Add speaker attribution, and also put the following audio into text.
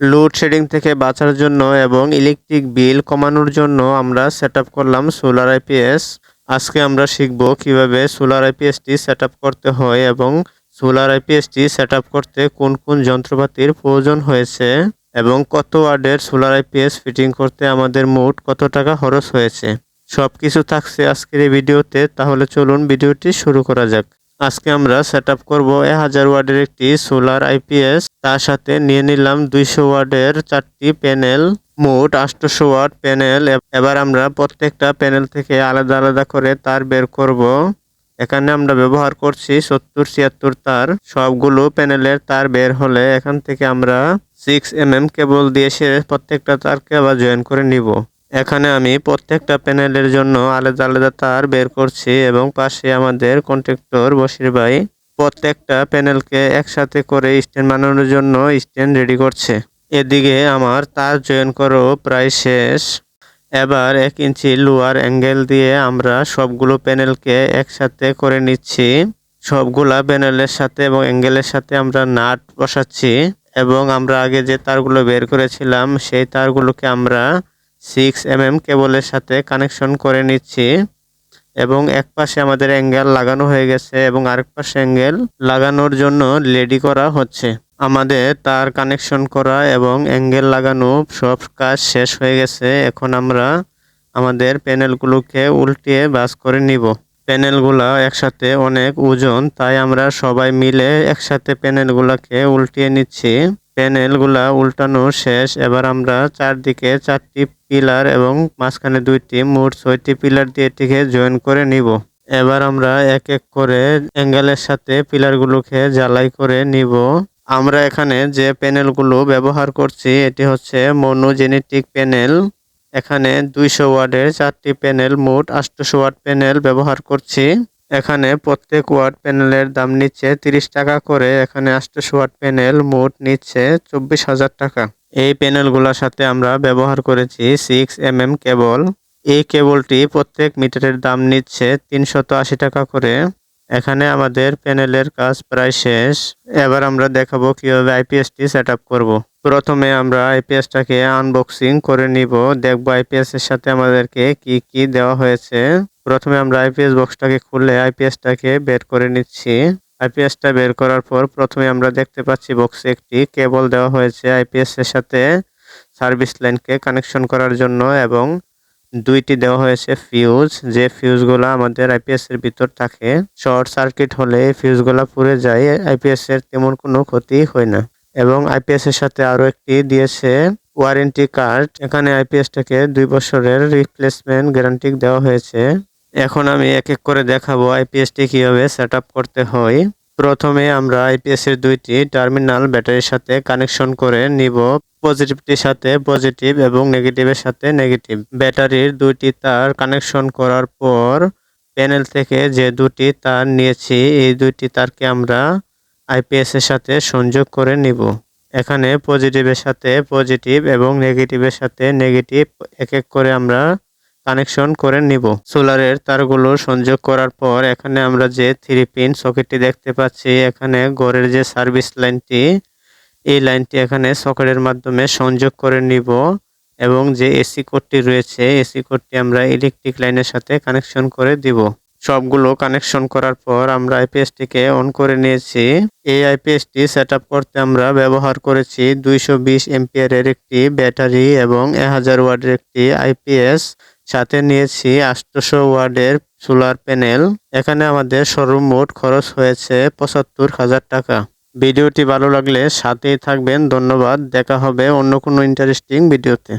Speaker 1: Load shedding থেকে বাঁচার জন্য এবং ইলেকট্রিক বিল কমানোর জন্য আমরা সেট করলাম সোলার আইপিএস আজকে আমরা শিখব কীভাবে সোলার আইপিএসটি সেট করতে হয় এবং সোলার আইপিএসটি সেট করতে কোন কোন যন্ত্রপাতির প্রয়োজন হয়েছে এবং কত ওয়ার্ডের সোলার আইপিএস ফিটিং করতে আমাদের মোট কত টাকা খরচ হয়েছে। সব কিছু থাকছে আজকের এই ভিডিওতে, তাহলে চলুন ভিডিওটি শুরু করা যাক। আজকে আমরা সেট আপ করব এক হাজার ওয়ার্ডের একটি সোলার আইপিএস তার সাথে নিয়ে নিলাম দুইশো ওয়ার্ডের চারটি প্যানেল মোট আটশোশো ওয়াট প্যানেল এবার আমরা প্রত্যেকটা প্যানেল থেকে আলাদা আলাদা করে তার বের করব। এখানে আমরা ব্যবহার করছি সত্তর, ছিয়াত্তর তার। সবগুলো প্যানেলের তার বের হলে এখান থেকে আমরা সিক্স এম এম কেবল দিয়ে সে প্রত্যেকটা তারকে আবার জয়েন করে নিব। এখানে আমি প্রত্যেকটা প্যানেলের জন্য আলাদা আলাদা তার বের করছি এবং পাশে আমাদের কন্ট্রাক্টর বসির ভাই প্রত্যেকটা প্যানেলকে একসাথে করে স্ট্যান্ড বানানোর জন্য স্ট্যান্ড রেডি করছে। এদিকে আমার তার জয়েন করো প্রায় শেষ। এবার এক ইঞ্চি লোয়ার অ্যাঙ্গেল দিয়ে আমরা সবগুলো প্যানেলকে একসাথে করে নিচ্ছি। সবগুলা প্যানেলের সাথে এবং অ্যাঙ্গেলের সাথে আমরা নাট বসাচ্ছি এবং আমরা আগে যে তারগুলো বের করেছিলাম, সেই তারগুলোকে আমরা সিক্স এম এম কেবলের সাথে কানেকশন করে নিচ্ছি এবং এক পাশে আমাদের অ্যাঙ্গেল লাগানো হয়ে গেছে এবং আরেক পাশে অ্যাঙ্গেল লাগানোর জন্য রেডি করা হচ্ছে। আমাদের তার কানেকশন করা এবং অ্যাঙ্গেল লাগানো সব কাজ শেষ হয়ে গেছে। এখন আমরা আমাদের প্যানেলগুলোকে উল্টিয়ে বাস করে নিব। প্যানেলগুলো একসাথে অনেক ওজন, তাই আমরা সবাই মিলে একসাথে প্যানেলগুলোকে উল্টিয়ে নিচ্ছি। প্যানেলগুলা উল্টানো শেষ। এবার আমরা চারদিকে চারটি পিলার এবং মাঝখানে দুইটি, মোট ছয়টি পিলার দিয়ে এটিকে জয়েন করে নিব। এবার আমরা এক এক করে অ্যাঙ্গেলের সাথে পিলারগুলোকে জ্বালাই করে নিব। আমরা এখানে যে প্যানেলগুলো ব্যবহার করছি, এটি হচ্ছে মনোজেনেটিক প্যানেল। এখানে দুইশো ওয়ার্ডের চারটি প্যানেল, মোট আটশোশো ওয়াট প্যানেল ব্যবহার করছি। এখানে প্রত্যেক ওয়াট প্যানেলের দাম নিচ্ছে তিরিশ টাকা করে, এখানে আটশোশো ওয়াট প্যানেল মোট নিচ্ছে চব্বিশ হাজার টাকা। এই প্যানেলগুলোর সাথে আমরা ব্যবহার করেছি সিক্স এম এম কেবল এই কেবলটি প্রত্যেক মিটারের দাম নিচ্ছে তিনশত আশি টাকা করে। এখানে আমাদের প্যানেলের কাজ প্রায় শেষ। এবার আমরা দেখাবো কীভাবে আইপিএসটি সেট আপ করব। প্রথমে আমরা আইপিএসটাকে আনবক্সিং করে নিব। দেখব আইপিএস এর সাথে আমাদেরকে কি কি দেওয়া হয়েছে। প্রথমে আমরা আইপিএস বক্সটাকে খুলে আইপিএসটাকে বের করে নিচ্ছি। আইপিএসটা বের করার পর প্রথমে আমরা দেখতে পাচ্ছি বক্সে একটি কেবল দেওয়া হয়েছে আইপিএস এর সাথে সার্ভিস লাইনকে কানেকশন করার জন্য এবং দুইটি দেওয়া হয়েছে ফিউজ যে ফিউজগুলো আমাদের আইপিএস এর ভিতর থাকে। শর্ট সার্কিট হলে ফিউজগুলো পুড়ে যায় আইপিএস এর তেমন কোনো ক্ষতি হয় না। এবং আইপিএস এর সাথে আরও একটি দিয়েছে ওয়ারেন্টি কার্ড এখানে আইপিএস আইপিএসটাকে দুই বছরের রিপ্লেসমেন্ট গ্যারান্টি দেওয়া হয়েছে। এখন আমি এক এক করে দেখাবো আইপিএসটি কীভাবে সেট করতে হয়। প্রথমে আমরা আইপিএস এর দুইটি টার্মিনাল ব্যাটারির সাথে কানেকশন করে নিব। পজিটিভটির সাথে পজিটিভ এবং নেগেটিভের সাথে নেগেটিভ। ব্যাটারির দুইটি তার কানেকশন করার পর প্যানেল থেকে যে দুটি তার নিয়েছি, এই দুইটি তারকে আমরা আইপিএস এর সাথে সংযোগ করে নিব। এখানে পজিটিভের সাথে পজিটিভ এবং নেগেটিভের সাথে নেগেটিভ এক এক করে আমরা কানেকশন করে নিব। সোলারের তারগুলো সংযোগ করার পর এখানে আমরা যে থ্রি পিন সকেটটি দেখতে পাচ্ছি, এখানে গড়ের যে সার্ভিস লাইনটি, এই লাইনটি এখানে সকেটের মাধ্যমে সংযোগ করে নিব এবং যে এসি কোডটি রয়েছে এসি কোডটি আমরা ইলেকট্রিক লাইনের সাথে কানেকশন করে দিব। সবগুলো কানেকশন করার পর আমরা আইপিএসটিকে অন করে নিয়েছি। এই আইপিএসটি সেট করতে আমরা ব্যবহার করেছি দুইশো বিশ এমপিয়ারের একটি ব্যাটারি এবং এক হাজার ওয়ার্ডের একটি আইপিএস সাথে নিয়েছি আটশোশো ওয়ার্ডের সোলার প্যানেল। এখানে আমাদের শোরুম সর্বমোট খরচ হয়েছে পঁচাত্তর হাজার টাকা। ভিডিওটি ভালো লাগলে সাথেই থাকবেন। ধন্যবাদ। দেখা হবে অন্য কোনো ইন্টারেস্টিং ভিডিওতে।